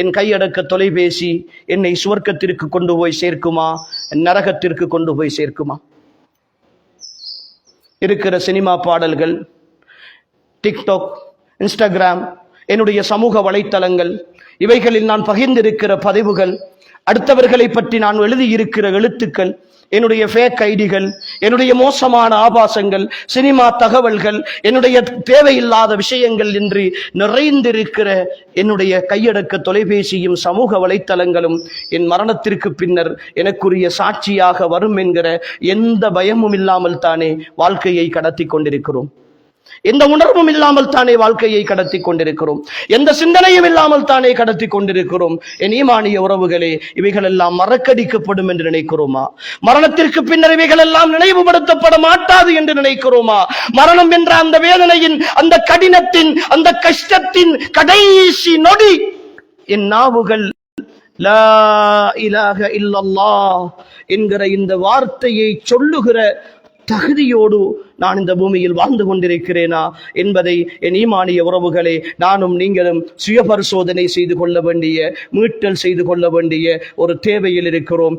என் கையடக்க தொலைபேசி என்னை சுவர்க்கத்திற்கு கொண்டு போய் சேர்க்குமா? நரகத்திற்கு கொண்டு போய் சேர்க்குமா? இருக்கிற சினிமா பாடல்கள் டிக்டாக் இன்ஸ்டாகிராம் என்னுடைய சமூக வலைத்தளங்கள் இவைகளில் நான் பகிர்ந்திருக்கிற பதிவுகள் அடுத்தவர்களை பற்றி நான் எழுதியிருக்கிற எழுத்துக்கள் என்னுடைய ஃபேக் ஐடிகள் என்னுடைய மோசமான ஆபாசங்கள் சினிமா தகவல்கள் என்னுடைய தேவையில்லாத விஷயங்கள் என்று நிறைந்திருக்கிற என்னுடைய கையடக்க தொலைபேசியும் சமூக வலைத்தளங்களும் என் மரணத்திற்கு பின்னர் எனக்குரிய சாட்சியாக வரும் என்கிற எந்த பயமும் இல்லாமல் தானே வாழ்க்கையை கடத்தி கொண்டிருக்கிறோம். எந்த உணர்வும் இல்லாமல் தானே வாழ்க்கையை கடத்தி கொண்டிருக்கிறோம். எந்த சிந்தனையும் இல்லாமல் தானே கடத்தி கொண்டிருக்கிறோம். என் ஈமானிய உறவுகளே இவைகள் எல்லாம் மறக்கடிக்கப்படும் என்று நினைக்கிறோமா? மரணத்திற்கு பின்னர் இவைகள் எல்லாம் நினைவுபடுத்தப்பட மாட்டாது என்று நினைக்கிறோமா? மரணம் என்ற அந்த வேதனையின் அந்த கடினத்தின் அந்த கஷ்டத்தின் கடைசி நொடி. என் நாவுகள் லா இலாக இல்லல்லா என்கிற இந்த வார்த்தையை சொல்லுகிற தகுதியோடு நான் இந்த பூமியில் வாழ்ந்து கொண்டிருக்கிறேனா என்பதை என் ஈமானிய உறவுகளே நானும் நீங்களும் சுய பரிசோதனை செய்து கொள்ள வேண்டிய மீட்டல் செய்து கொள்ள வேண்டிய ஒரு தேவையில் இருக்கிறோம்.